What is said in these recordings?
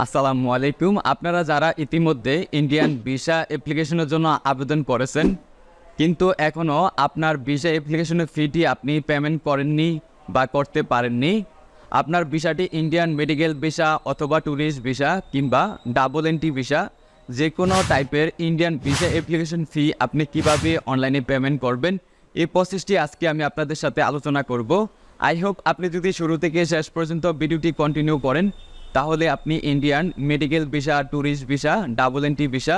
আসসালামু আলাইকুম। আপনারা যারা ইতিমধ্যে ইন্ডিয়ান ভিসা অ্যাপ্লিকেশনের জন্য আবেদন করেছেন, কিন্তু এখনও আপনার ভিসা অ্যাপ্লিকেশনের ফিটি আপনি পেমেন্ট করেননি বা করতে পারেননি, আপনার ভিসাটি ইন্ডিয়ান মেডিকেল ভিসা অথবা ট্যুরিস্ট ভিসা কিংবা ডাবল এন্ট্রি ভিসা যে কোনো টাইপের ইন্ডিয়ান ভিসা অ্যাপ্লিকেশন ফি আপনি কীভাবে অনলাইনে পেমেন্ট করবেন, এই প্রসেসটি আজকে আমি আপনাদের সাথে আলোচনা করব। আই হোপ আপনি যদি শুরু থেকে শেষ পর্যন্ত ভিডিওটি কন্টিনিউ করেন তাহলে আপনি Indian medical visa tourist visa double entry visa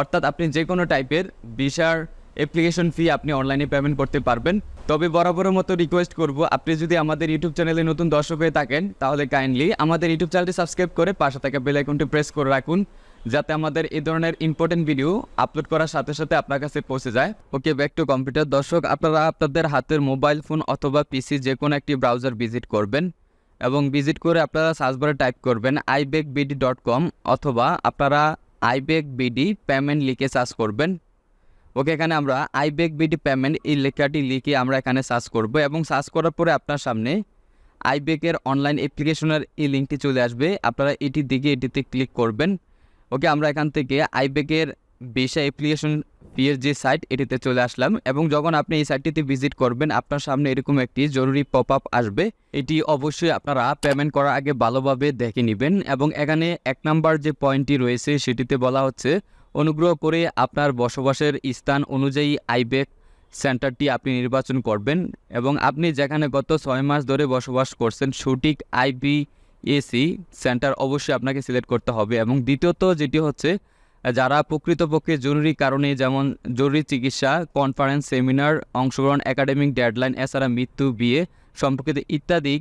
অর্থাৎ আপনি যে কোনো টাইপের ভিসার অ্যাপ্লিকেশন ফি আপনি অনলাইনে পেমেন্ট করতে পারবেন। তবে বরাবরের মতো রিকোয়েস্ট করব, আপনি যদি আমাদের ইউটিউব চ্যানেলে নতুন দর্শক হয়ে থাকেন, তাহলে কাইন্ডলি আমাদের ইউটিউব চ্যানেলটি সাবস্ক্রাইব করে পাশে থাকা বেল আইকনটি প্রেস করে রাখুন, যাতে আমাদের এই ধরনের ইম্পর্টেন্ট ভিডিও আপলোড করার সাথে সাথে আপনার কাছে পৌঁছে যায়। ওকে ব্যাক টু কম্পিউটার দর্শক, আপনারা আপনাদের হাতের মোবাইল ফোন অথবা পিসি যে কোনো একটি ব্রাউজার ভিজিট করবেন। এবং ভিজিট করে আপনারা সার্চ বারে টাইপ করবেন আইবেক ডট কম অথবা আপনারা আইবেক পেমেন্ট লিখে সার্চ করবেন। ওকে, এখানে আমরা আইবেক বিডি পেমেন্ট এই লেখাটি লিখে আমরা এখানে সার্চ করব এবং সার্চ করার পরে আপনার সামনে আইবেকের অনলাইন অ্যাপ্লিকেশনের এই লিঙ্কটি চলে আসবে। আপনারা এটি দিকে এটিতে ক্লিক করবেন। ওকে, আমরা এখান থেকে আইবেকের ভিসা অ্যাপ্লিকেশন ফিয়ের যে সাইট এটিতে চলে আসলাম এবং যখন আপনি এই সাইটটিতে ভিজিট করবেন, আপনার সামনে এরকম একটি জরুরি পপ আপ আসবে। এটি অবশ্যই আপনারা পেমেন্ট করার আগে ভালোভাবে দেখে নেবেন এবং এখানে এক নাম্বার যে পয়েন্টটি রয়েছে, সেটিতে বলা হচ্ছে, অনুগ্রহ করে আপনার বসবাসের স্থান অনুযায়ী আইবেক সেন্টারটি আপনি নির্বাচন করবেন। এবং আপনি যেখানে গত ছয় মাস ধরে বসবাস করছেন, সঠিক আইবি এসি সেন্টার অবশ্যই আপনাকে সিলেক্ট করতে হবে। এবং দ্বিতীয়ত যেটি হচ্ছে যারা প্রকৃতপক্ষে জরুরি কারণে যেমন জরুরি চিকিৎসা কনফারেন্স সেমিনার অংশগ্রহণ একাডেমিক ডেডলাইন এছাড়া মৃত্যু, বিয়ে সম্পর্কিত ইত্যাদি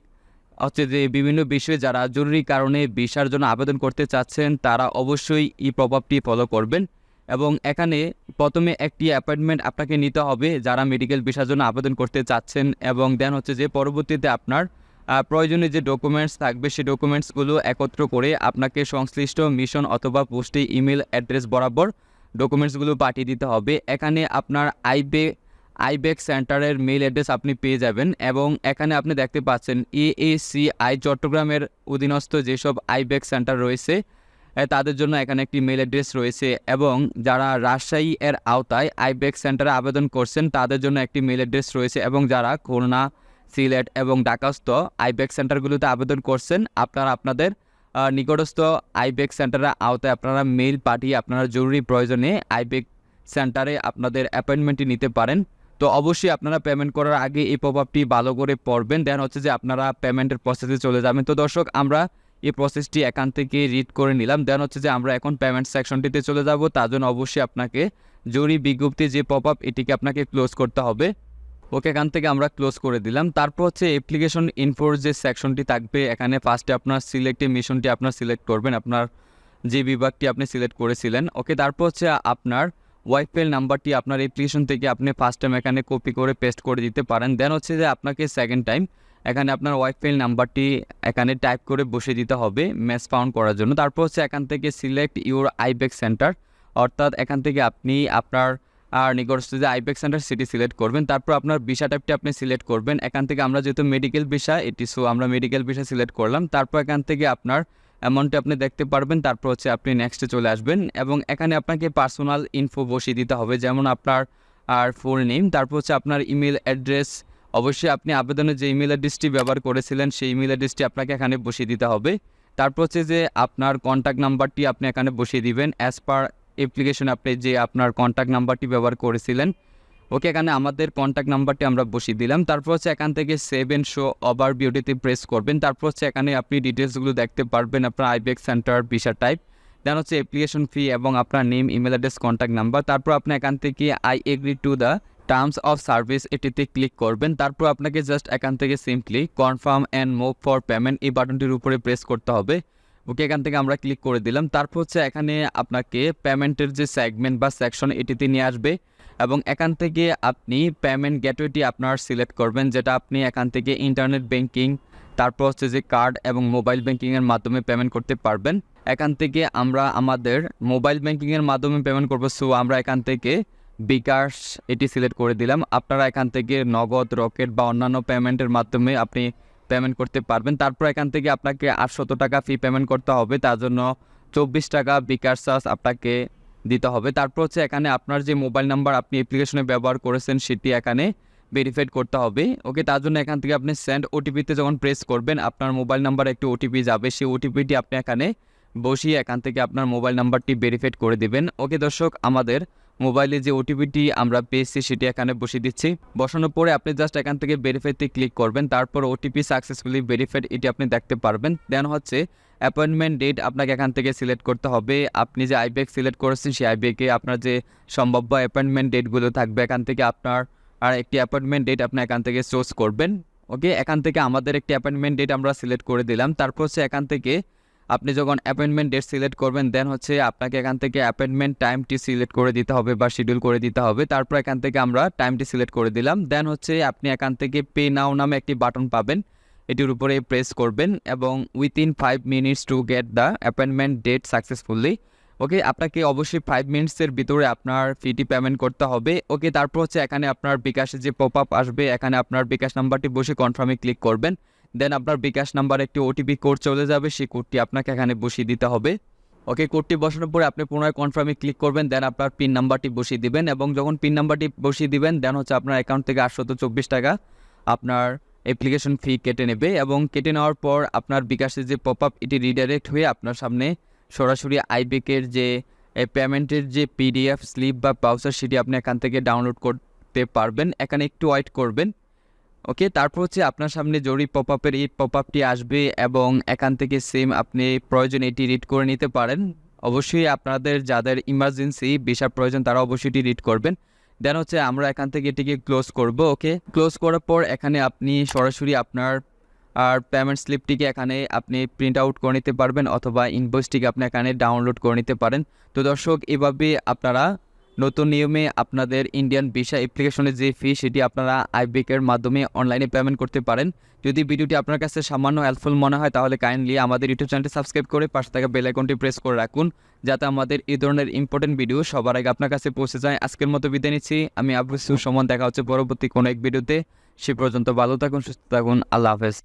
হচ্ছে যে বিভিন্ন বিষয়ে যারা জরুরি কারণে ভিসার জন্য আবেদন করতে চাচ্ছেন, তারা অবশ্যই এই প্রভাবটি ফলো করবেন। এবং এখানে প্রথমে একটি অ্যাপয়েন্টমেন্ট আপনাকে নিতে হবে যারা মেডিকেল ভিসার জন্য আবেদন করতে চাচ্ছেন এবং দেন হচ্ছে যে পরবর্তীতে আপনার প্রয়োজনীয় যে ডকুমেন্টস থাকবে, সেই ডকুমেন্টসগুলো একত্র করে আপনাকে সংশ্লিষ্ট মিশন অথবা পোস্টে ইমেল অ্যাড্রেস বরাবর ডকুমেন্টসগুলো পাঠিয়ে দিতে হবে। এখানে আপনার আইবে, আইবেক সেন্টারের মেল অ্যাড্রেস আপনি পেয়ে যাবেন এবং এখানে আপনি দেখতে পাচ্ছেন এএসি আই চট্টগ্রামের অধীনস্থ যেসব আইবেক সেন্টার রয়েছে তাদের জন্য এখানে একটি মেল অ্যাড্রেস রয়েছে এবং যারা রাজশাহী এর আওতায় আইবেক সেন্টারে আবেদন করছেন, তাদের জন্য একটি মেল অ্যাড্রেস রয়েছে এবং যারা খুলনা সিলেট এবং ঢাকাস্থ আইবেক সেন্টারগুলোতে আবেদন করছেন। আপনারা আপনাদের নিকটস্থ আইবেক সেন্টারের আওতায় আপনারা মেইল পাঠিয়ে আপনারা জরুরি প্রয়োজনে আইবেক সেন্টারে আপনাদের অ্যাপয়েন্টমেন্টটি নিতে পারেন। তো অবশ্যই আপনারা পেমেন্ট করার আগে এই প্রভাবটি ভালো করে পড়বেন। দেন হচ্ছে যে আপনারা পেমেন্টের প্রসেসে চলে যাবেন। তো দর্শক, আমরা এই প্রসেসটি এখান থেকে রিড করে নিলাম। দেন হচ্ছে যে আমরা এখন পেমেন্ট সেকশনটিতে চলে যাব। তার জন্য অবশ্যই আপনাকে জরুরি বিজ্ঞপ্তি যে পপ আপ এটিকে আপনাকে ক্লোজ করতে হবে। ওকে এখান থেকে আমরা ক্লোজ করে দিলাম। তারপর হচ্ছে অ্যাপ্লিকেশন ইনফোর যে সেকশনটি থাকবে, এখানে ফার্স্টে আপনার সিলেক্টে মিশনটি আপনার সিলেক্ট করবেন, আপনার যে বিভাগটি আপনি সিলেক্ট করেছিলেন। ওকে, তারপর হচ্ছে আপনার ওয়াইফাই নাম্বারটি আপনার অ্যাপ্লিকেশন থেকে আপনি ফার্স্ট টাইম এখানে কপি করে পেস্ট করে দিতে পারেন। দেন হচ্ছে যে আপনাকে সেকেন্ড টাইম এখানে আপনার ওয়াইফাই নাম্বারটি এখানে টাইপ করে বসে দিতে হবে ম্যাচ ফাউন্ড করার জন্য। তারপর হচ্ছে এখান থেকে সিলেক্ট ইউর আইবেক সেন্টার অর্থাৎ এখান থেকে আপনি আপনার আর নিকটস্থ যে আইবেক সেন্টার, সিটি সিলেক্ট করবেন। তারপর আপনার ভিসা টাইপটি আপনি সিলেক্ট করবেন। এখান থেকে আমরা যেহেতু মেডিকেল ভিসা, এটি সো আমরা মেডিকেল ভিসা সিলেক্ট করলাম। তারপর এখান থেকে আপনার অ্যামাউন্টটি আপনি দেখতে পারবেন। তারপর হচ্ছে আপনি নেক্সটে চলে আসবেন এবং এখানে আপনাকে পার্সোনাল ইনফো বসিয়ে দিতে হবে, যেমন আপনার আর ফুল নেম তারপর হচ্ছে আপনার ইমেল অ্যাড্রেস অবশ্যই আপনি আবেদনের যে ইমেল অ্যাড্রেসটি ব্যবহার করেছিলেন, সেই ইমেল অ্যাড্রেসটি আপনাকে এখানে বসিয়ে দিতে হবে। তারপর হচ্ছে যে আপনার কন্ট্যাক্ট নাম্বারটি আপনি এখানে বসিয়ে দিবেন অ্যাজ পার অ্যাপ্লিকেশন আপনি যে আপনার কন্ট্যাক্ট নাম্বারটি ব্যবহার করেছিলেন, ওকে এখানে আমাদের কন্ট্যাক্ট নাম্বারটি আমরা বসিয়ে দিলাম। তারপর হচ্ছে এখান থেকে সেভ এন্ড শো ওভার বিউটিতে প্রেস করবেন। তারপর হচ্ছে এখানে আপনি ডিটেলসগুলো দেখতে পারবেন আপনার আইবেক সেন্টার ভিসা টাইপ দেন হচ্ছে অ্যাপ্লিকেশন ফি এবং আপনার name email address contact number তারপর আপনি এখান থেকে I agree to the terms of service এটিতে ক্লিক করবেন। তারপর আপনাকে জাস্ট এখান থেকে simply confirm and move for payment এই বাটনটির উপরে প্রেস করতে হবে। ওকে এখান থেকে আমরা ক্লিক করে দিলাম। তারপর হচ্ছে এখানে আপনাকে পেমেন্টের যে সেগমেন্ট বা সেকশন এটিতে নিয়ে আসবে এবং এখান থেকে আপনি পেমেন্ট গেটওয়েটি আপনার সিলেক্ট করবেন, যেটা আপনি এখান থেকে ইন্টারনেট ব্যাংকিং তারপর হচ্ছে যে কার্ড এবং মোবাইল ব্যাংকিংয়ের মাধ্যমে পেমেন্ট করতে পারবেন। এখান থেকে আমরা আমাদের মোবাইল ব্যাংকিংয়ের মাধ্যমে পেমেন্ট করব সো আমরা এখান থেকে বিকাশ এটি সিলেক্ট করে দিলাম। আপনারা এখান থেকে নগদ রকেট বা অন্যান্য পেমেন্টের মাধ্যমে আপনি পেমেন্ট করতে পারবেন। তারপর এখান থেকে আপনাকে আটশত টাকা ফি পেমেন্ট করতে হবে। তার জন্য চব্বিশ টাকা বিকাশ চার্জ আপনাকে দিতে হবে। তারপর হচ্ছে এখানে আপনার যে মোবাইল নাম্বার আপনি অ্যাপ্লিকেশনে ব্যবহার করেছেন, সেটি এখানে ভেরিফাইড করতে হবে। ওকে তার জন্য এখান থেকে আপনি সেন্ড ওটিপিতে যখন প্রেস করবেন, আপনার মোবাইল নাম্বারে একটি ওটিপি যাবে। সেই ওটিপিটি আপনি এখানে বসিয়ে এখান থেকে আপনার মোবাইল নাম্বারটি ভেরিফাইড করে দিবেন। ওকে দর্শক, আমাদের মোবাইলে যে ওটিপিটি আমরা পেয়েছি সেটি এখানে বসিয়ে দিচ্ছি। বসানোর পরে আপনি জাস্ট এখান থেকে ভেরিফাইতে ক্লিক করবেন, তারপর ওটিপি সাকসেসফুলি ভেরিফাইড এটি আপনি দেখতে পারবেন। দেন হচ্ছে অ্যাপয়েন্টমেন্ট ডেট আপনাকে এখান থেকে সিলেক্ট করতে হবে। আপনি যে আইবেক সিলেক্ট করেছেন, সেই আইবেকে আপনার যে সম্ভাব্য অ্যাপয়েন্টমেন্ট ডেটগুলো থাকবে, এখান থেকে আপনার আর একটি অ্যাপয়েন্টমেন্ট ডেট আপনি এখান থেকে চুজ করবেন। ওকে এখান থেকে আমাদের একটি অ্যাপয়েন্টমেন্ট ডেট আমরা সিলেক্ট করে দিলাম। তারপর হচ্ছে এখান থেকে আপনি যখন অ্যাপয়েন্টমেন্ট ডেট সিলেক্ট করবেন দেন হচ্ছে আপনাকে এখান থেকে অ্যাপয়েন্টমেন্ট টাইমটি সিলেক্ট করে দিতে হবে বা শিডিউল করে দিতে হবে। তারপর এখান থেকে আমরা টাইমটি সিলেক্ট করে দিলাম। দেন হচ্ছে আপনি এখান থেকে পে নাও নামে একটি বাটন পাবেন। এটির উপরে প্রেস করবেন এবং within five minutes to get the appointment date successfully okay আপনাকে অবশ্যই ফাইভ মিনিটসের ভিতরে আপনার ফিটি পেমেন্ট করতে হবে। ওকে তারপর হচ্ছে এখানে আপনার বিকাশে যে পপ আপ আসবে, এখানে আপনার বিকাশ নাম্বারটি বসে কনফার্মে ক্লিক করবেন। দেন আপনার বিকাশ নাম্বার একটি ওটিপি কোড চলে যাবে, সেই কোডটি আপনাকে এখানে বসিয়ে দিতে হবে। ওকে কোডটি বসানোর পরে আপনি পুনরায় কনফার্মে ক্লিক করবেন দেন আপনার পিন নাম্বারটি বসিয়ে দিবেন এবং যখন পিন নাম্বারটি বসিয়ে দিবেন দেন হচ্ছে আপনার অ্যাকাউন্ট থেকে আটশত চব্বিশ টাকা আপনার অ্যাপ্লিকেশন ফি কেটে নেবে এবং কেটে নেওয়ার পর আপনার বিকাশের যে পপ আপ এটি রিডাইরেক্ট হয়ে আপনার সামনে সরাসরি আইবেকের যে পেমেন্টের যে পিডিএফ স্লিপ বা পাউচার সেটি আপনি এখান থেকে ডাউনলোড করতে পারবেন। এখানে একটু ওয়েট করবেন। ওকে? তারপর হচ্ছে আপনার সামনে জরুরি পপ আপের এই পপ আপটি আসবে এবং এখান থেকে সেম আপনি প্রয়োজন এটি রিড করে নিতে পারেন। অবশ্যই আপনাদের যাদের ইমার্জেন্সি ভিসার প্রয়োজন তারা অবশ্যই এটি রিড করবেন। দেন হচ্ছে আমরা এখান থেকে এটিকে ক্লোজ করব, ওকে? ক্লোজ করার পর এখানে আপনি সরাসরি আপনার, আর পেমেন্ট স্লিপটিকে এখানে আপনি প্রিন্ট আউট করে নিতে পারবেন অথবা ইনভয়েসটিকে আপনি এখানে ডাউনলোড করে নিতে পারেন। তো দর্শক, এভাবে আপনারা নতুন নিয়মে আপনাদের ইন্ডিয়ান ভিসা অ্যাপ্লিকেশনের যে ফি সেটি আপনারা আইবেকের মাধ্যমে অনলাইনে পেমেন্ট করতে পারেন। যদি ভিডিওটি আপনার কাছে সামান্য হেল্পফুল মনে হয়, তাহলে কাইন্ডলি আমাদের ইউটিউব চ্যানেলটি সাবস্ক্রাইব করে পাশে থাকা বেল আইকনটি প্রেস করে রাখুন, যাতে আমাদের এই ধরনের ইম্পর্টেন্ট ভিডিও সবার আগে আপনার কাছে পৌঁছে যায়। আজকের মতো বিদায় নিচ্ছি। আমি আবু সুমন, দেখা হচ্ছে পরবর্তী কোনো এক ভিডিওতে সে পর্যন্ত ভালো থাকুন, সুস্থ থাকুন। আল্লাহ হাফেজ।